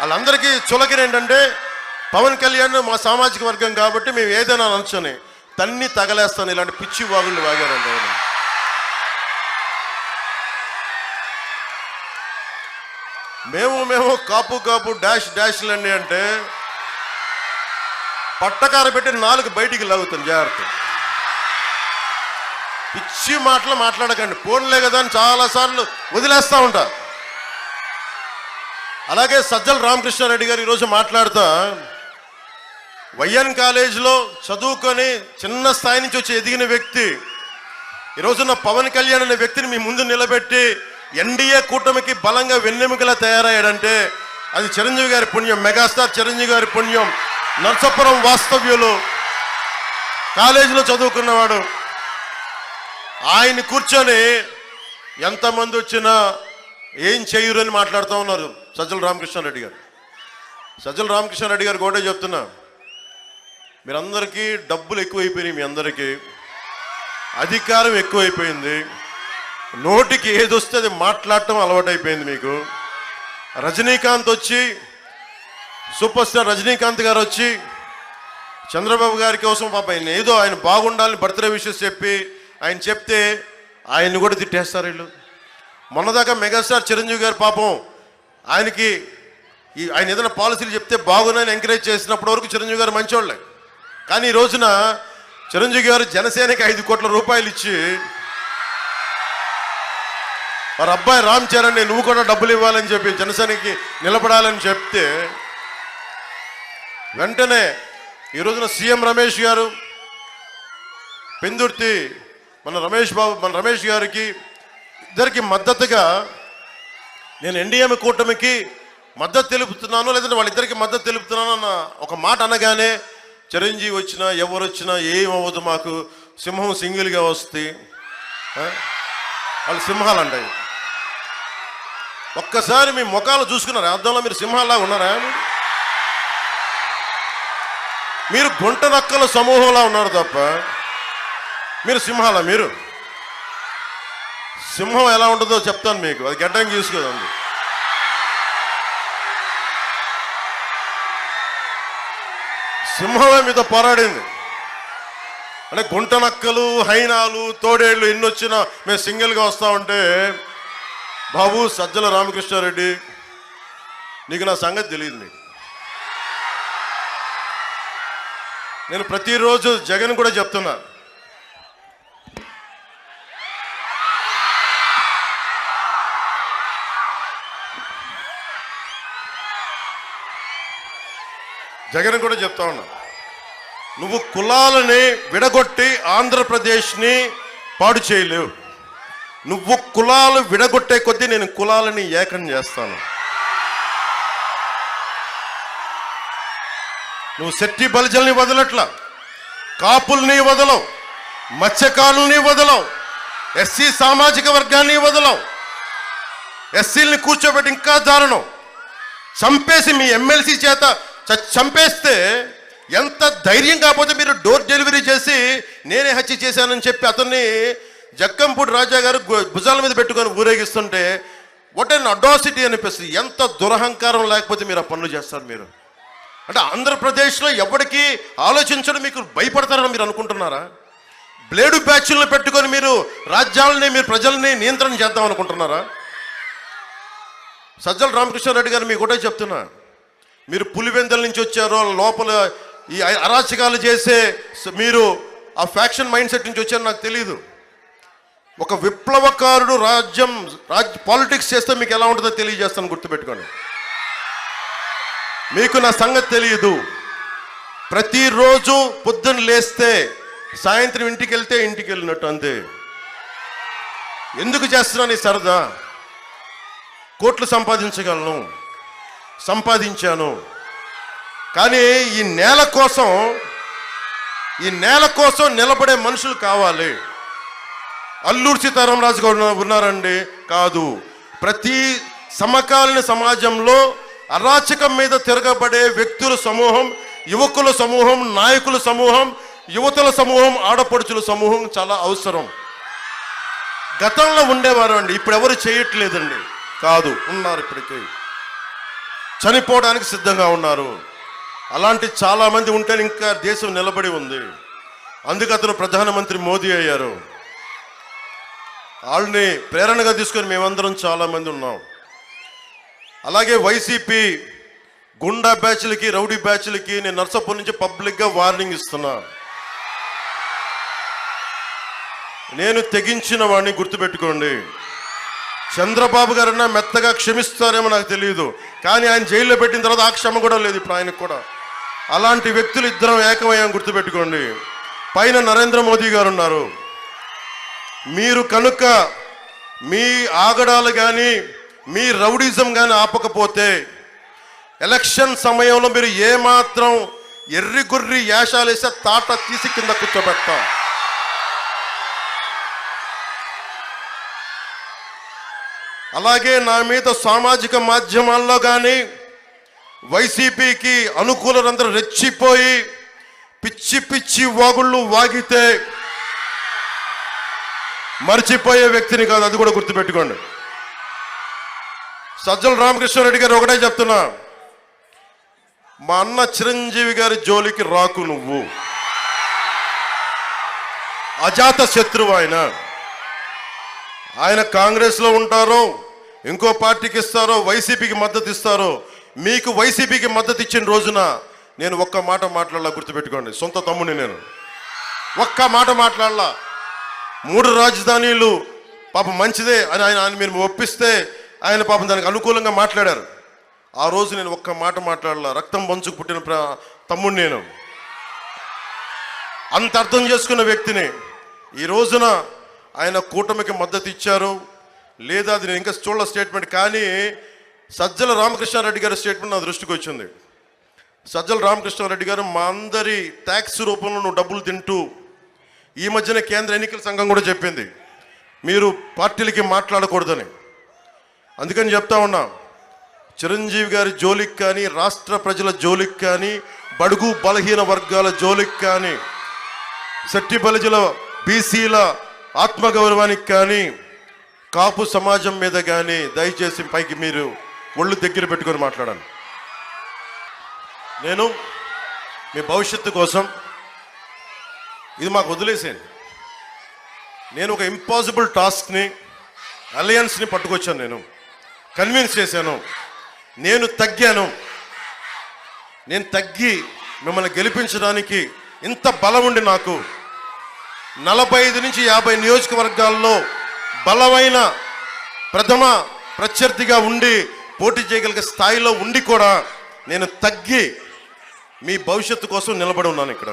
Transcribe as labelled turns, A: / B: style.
A: వాళ్ళందరికీ చులకన ఏంటంటే పవన్ కళ్యాణ్ మా సామాజిక వర్గం కాబట్టి మేము ఏదైనా అనొచ్చని తన్ని తగలేస్తాను ఇలాంటి పిచ్చి వాగుళ్ళు వాగారండి ఆయన మేము మేము కాపు కాపు డాష్ డాష్లు అండి అంటే పట్టకార పెట్టి నాలుగు బయటికి లాగుతుంది జాగ్రత్త. పిచ్చి మాటలు మాట్లాడకండి. ఫోన్లే కదా అని చాలాసార్లు వదిలేస్తూ ఉంటా. అలాగే సజ్జల రామకృష్ణారెడ్డి గారు ఈరోజు మాట్లాడుతా వైఎన్ కాలేజీలో చదువుకొని చిన్న స్థాయి నుంచి వచ్చి ఎదిగిన వ్యక్తి ఈరోజున పవన్ కళ్యాణ్ అనే వ్యక్తిని మీ ముందు నిలబెట్టి ఎన్డీఏ కూటమికి బలంగా వెన్నెముకలా తయారయ్యాడంటే అది చిరంజీవి గారి పుణ్యం మెగాస్టార్ చిరంజీవి గారి పుణ్యం నర్సాపురం వాస్తవ్యులు కాలేజీలో చదువుకున్నవాడు. ఆయన కూర్చొని ఎంతమంది వచ్చినా ఏం చేయరు అని మాట్లాడుతూ ఉన్నారు సజ్జల రామకృష్ణారెడ్డి గారు. సజ్జల రామకృష్ణారెడ్డి గారు కూడా చెప్తున్నా. మీరందరికీ డబ్బులు ఎక్కువైపోయినాయి మీ అందరికీ. అధికారం ఎక్కువైపోయింది. నోటికి ఏది వస్తే అది మాట్లాడటం అలవాటైపోయింది మీకు. రజనీకాంత్ వచ్చి సూపర్ స్టార్ రజనీకాంత్ గారు వచ్చి చంద్రబాబు గారి కోసం పాప ఆయన ఏదో ఆయన బాగుండాలని బర్త్డే విషెస్ చెప్పి ఆయన చెప్తే ఆయన్ని కూడా తిట్టేస్తారు వీళ్ళు. మొన్నదాకా మెగాస్టార్ చిరంజీవి గారు పాపం ఆయనకి ఈ ఆయన ఏదైనా పాలసీలు చెప్తే బాగున్నాయని ఎంకరేజ్ చేసినప్పటి వరకు చిరంజీవి గారు మంచివాళ్ళే కానీ ఈ రోజున చిరంజీవి గారు జనసేనకి ఐదు కోట్ల రూపాయలు ఇచ్చి వారి అబ్బాయి రామ్ చరణ్ నువ్వు కూడా డబ్బులు ఇవ్వాలని చెప్పి జనసేనకి నిలబడాలని చెప్తే వెంటనే ఈ రోజున సీఎం రమేష్ గారు పెందుర్తి మన రమేష్ బాబు మన రమేష్ గారికి ఇద్దరికి మద్దతుగా నేను ఎన్డీఎం కూటమికి మద్దతు తెలుపుతున్నాను లేదంటే వాళ్ళిద్దరికి మద్దతు తెలుపుతున్నాను అన్న ఒక మాట అనగానే చిరంజీవి వచ్చినా ఎవరు వచ్చినా ఏం అవ్వదు మాకు. సింహం సింగిల్గా వస్తే వాళ్ళు సింహాలు అంటాయి ఒక్కసారి మీ ముఖాలు చూసుకున్నారా? అర్థంలో మీరు సింహాల్లా ఉన్నారా? మీరు గుంట నక్కల సమూహంలా ఉన్నారు తప్ప మీరు సింహాల మీరు? సింహం ఎలా ఉంటుందో చెప్తాను మీకు. అది గడ్డం గీసుకోదండి సింహమే మీతో పోరాడింది. అంటే గుంట నక్కలు హైనాలు తోడేళ్ళు ఎన్ని వచ్చినా మేము సింగిల్గా వస్తా ఉంటే బాబు సజ్జల రామకృష్ణారెడ్డి నీకు నా సంగతి తెలియదు నీకు. నేను ప్రతిరోజు జగన్ కూడా చెప్తున్నా. జగన్ కూడా చెప్తా ఉన్నా. నువ్వు కులాలని విడగొట్టి ఆంధ్రప్రదేశ్ని పాడు చేయలేవు. నువ్వు కులాలు విడగొట్టే కొద్దీ నేను కులాలని ఏకం చేస్తాను. నువ్వు శెట్టి బలిజల్ని వదలట్లా. కాపుల్ని వదలవు. మత్స్యకారుల్ని వదలవు. ఎస్సీ సామాజిక వర్గాన్ని వదలవు. ఎస్సీల్ని కూర్చోబెట్టి ఇంకా దారుణం. చంపేసి మీ ఎమ్మెల్సీ చేత చంపేస్తే ఎంత ధైర్యం కాకపోతే మీరు డోర్ డెలివరీ చేసి నేనే హత్య చేశానని చెప్పి అతన్ని జక్కంపూడి రాజా గారు భుజాల మీద పెట్టుకొని ఊరేగిస్తుంటే వాట్ అన్ అడాసిటీ అనిపిస్తుంది. ఎంత దురహంకారం లేకపోతే మీరు ఆ పనులు చేస్తారు మీరు. అంటే ఆంధ్రప్రదేశ్లో ఎవరికి ఆలోచించడం మీకు భయపడతారని మీరు అనుకుంటున్నారా? బ్లేడు బ్యాచ్లను పెట్టుకొని మీరు రాజ్యాలని మీరు ప్రజల్ని నియంత్రణ చేద్దాం అనుకుంటున్నారా? సజ్జల రామకృష్ణారెడ్డి గారు మీకు కూడా చెప్తున్నా. మీరు పులివెందల నుంచి వచ్చారో లోపల ఈ అరాచకాలు చేసే మీరు ఆ ఫ్యాక్షన్ మైండ్ సెట్ నుంచి వచ్చారో నాకు తెలియదు ఒక విప్లవకారుడు రాజ్యం రాజ్ పాలిటిక్స్ చేస్తే మీకు ఎలా ఉంటుందో తెలియజేస్తాను గుర్తుపెట్టుకోండి. మీకు నా సంగతి తెలియదు ప్రతిరోజు పొద్దున్న లేస్తే సాయంత్రం ఇంటికి వెళ్తే ఇంటికి వెళ్ళినట్టు అంతే. ఎందుకు చేస్తున్నాను ఈ సరదా? కోట్లు సంపాదించగలను. సంపాదించాను. కానీ ఈ నేల కోసం ఈ నేల కోసం నిలబడే మనుషులు కావాలి. అల్లూరు సీతారామరాజు గారు ఉన్నారండి? కాదు. ప్రతి సమకాలీన సమాజంలో అరాచకం మీద తిరగబడే వ్యక్తుల సమూహం యువకుల సమూహం నాయకుల సమూహం యువతుల సమూహం ఆడపడుచుల సమూహం చాలా అవసరం. గతంలో ఉండేవారు అండి ఇప్పుడు ఎవరు చేయట్లేదండి. కాదు ఉన్నారు ఇప్పటికీ. చనిపోవడానికి సిద్ధంగా ఉన్నారు. అలాంటి చాలామంది ఉంటే ఇంకా దేశం నిలబడి ఉంది. అందుకే అతను ప్రధానమంత్రి మోదీ అయ్యారు. వాళ్ళని ప్రేరణగా తీసుకొని మేమందరం చాలామంది ఉన్నాం. అలాగే వైసీపీ గుండా బ్యాచ్లకి రౌడీ బ్యాచ్లకి నేను నర్సాపూర్ నుంచి పబ్లిక్గా వార్నింగ్ ఇస్తున్నా. నేను తెగించిన వాడిని గుర్తుపెట్టుకోండి. చంద్రబాబు గారన్నా మెత్తగా క్షమిస్తారేమో నాకు తెలియదు. కానీ ఆయన జైల్లో పెట్టిన తర్వాత ఆ క్షమ కూడా లేదు ఇప్పుడు ఆయనకు కూడా. అలాంటి వ్యక్తులు ఇద్దరం ఏకమయ్యాం గుర్తుపెట్టుకోండి. పైన నరేంద్ర మోదీ గారు ఉన్నారు మీరు కనుక మీ ఆగడాలు కానీ మీ రౌడిజం కానీ ఆపకపోతే ఎలక్షన్ సమయంలో మీరు ఏమాత్రం ఎర్రి గుర్రి యాషాలు తాట తీసి కింద కూర్చోబెడతాం. అలాగే నా మీద సామాజిక మాధ్యమాల్లో కానీ వైసీపీకి అనుకూలందరూ రెచ్చిపోయి పిచ్చి పిచ్చి వాగుళ్ళు వాగితే మర్చిపోయే వ్యక్తిని కాదు అది కూడా గుర్తుపెట్టుకోండి. సజ్జల రామకృష్ణారెడ్డి గారు ఒకటే చెప్తున్నా మా అన్న చిరంజీవి గారి జోలికి రాకు నువ్వు. అజాత శత్రువు ఆయన. ఆయన కాంగ్రెస్లో ఉంటారో ఇంకో పార్టీకి ఇస్తారో వైసీపీకి మద్దతు ఇస్తారో మీకు వైసీపీకి మద్దతు ఇచ్చిన రోజున నేను ఒక్క మాట మాట్లాడాల గుర్తుపెట్టుకోండి. సొంత తమ్ముని నేను. ఒక్క మాట మాట్లాడాల. మూడు రాజధానీలు పాపం మంచిదే అని ఆయన ఆయన మీరు ఒప్పిస్తే ఆయన పాపం దానికి అనుకూలంగా మాట్లాడారు. ఆ రోజు నేను ఒక్క మాట మాట్లాడాల. రక్తం పంచుకు పుట్టిన ప్ర- తమ్ముడు నేను. అంత అర్థం చేసుకున్న వ్యక్తిని ఈ రోజున ఆయన కూటమికి మద్దతు ఇచ్చారు. లేదా అది నేను ఇంకా చూడాల స్టేట్మెంట్ కానీ సజ్జల రామకృష్ణారెడ్డి గారి స్టేట్మెంట్ నా దృష్టికి వచ్చింది. సజ్జల రామకృష్ణారెడ్డి గారు మా అందరి ట్యాక్స్ రూపంలో నువ్వు డబ్బులు తింటూ ఈ మధ్యన కేంద్ర ఎన్నికల సంఘం కూడా చెప్పింది. మీరు పార్టీలకి మాట్లాడకూడదని. అందుకని చెప్తా ఉన్నా చిరంజీవి గారి జోలికి కానీ రాష్ట్ర ప్రజల జోలికి కానీ బడుగు బలహీన వర్గాల జోలికి కానీ శెట్టి బలిజల బీసీల ఆత్మగౌరవానికి కానీ కాపు సమాజం మీద కానీ దయచేసి పైకి మీరు ఒళ్ళు దగ్గర పెట్టుకొని మాట్లాడాలి నేను మీ భవిష్యత్తు కోసం ఇది మాకు వదిలేసేయండి. నేను ఒక ఇంపాసిబుల్ టాస్క్ని అలయన్స్ని పట్టుకొచ్చాను నేను. కన్విన్స్ చేశాను. నేను తగ్గాను. నేను తగ్గి మిమ్మల్ని గెలిపించడానికి ఇంత బలం ఉండి నాకు నలభై ఐదు నుంచి యాభై నియోజకవర్గాల్లో బలమైన ప్రథమ ప్రత్యర్థిగా ఉండి పోటీ చేయగలిగే స్థాయిలో ఉండి కూడా నేను తగ్గి మీ భవిష్యత్తు కోసం నిలబడి ఉన్నాను ఇక్కడ.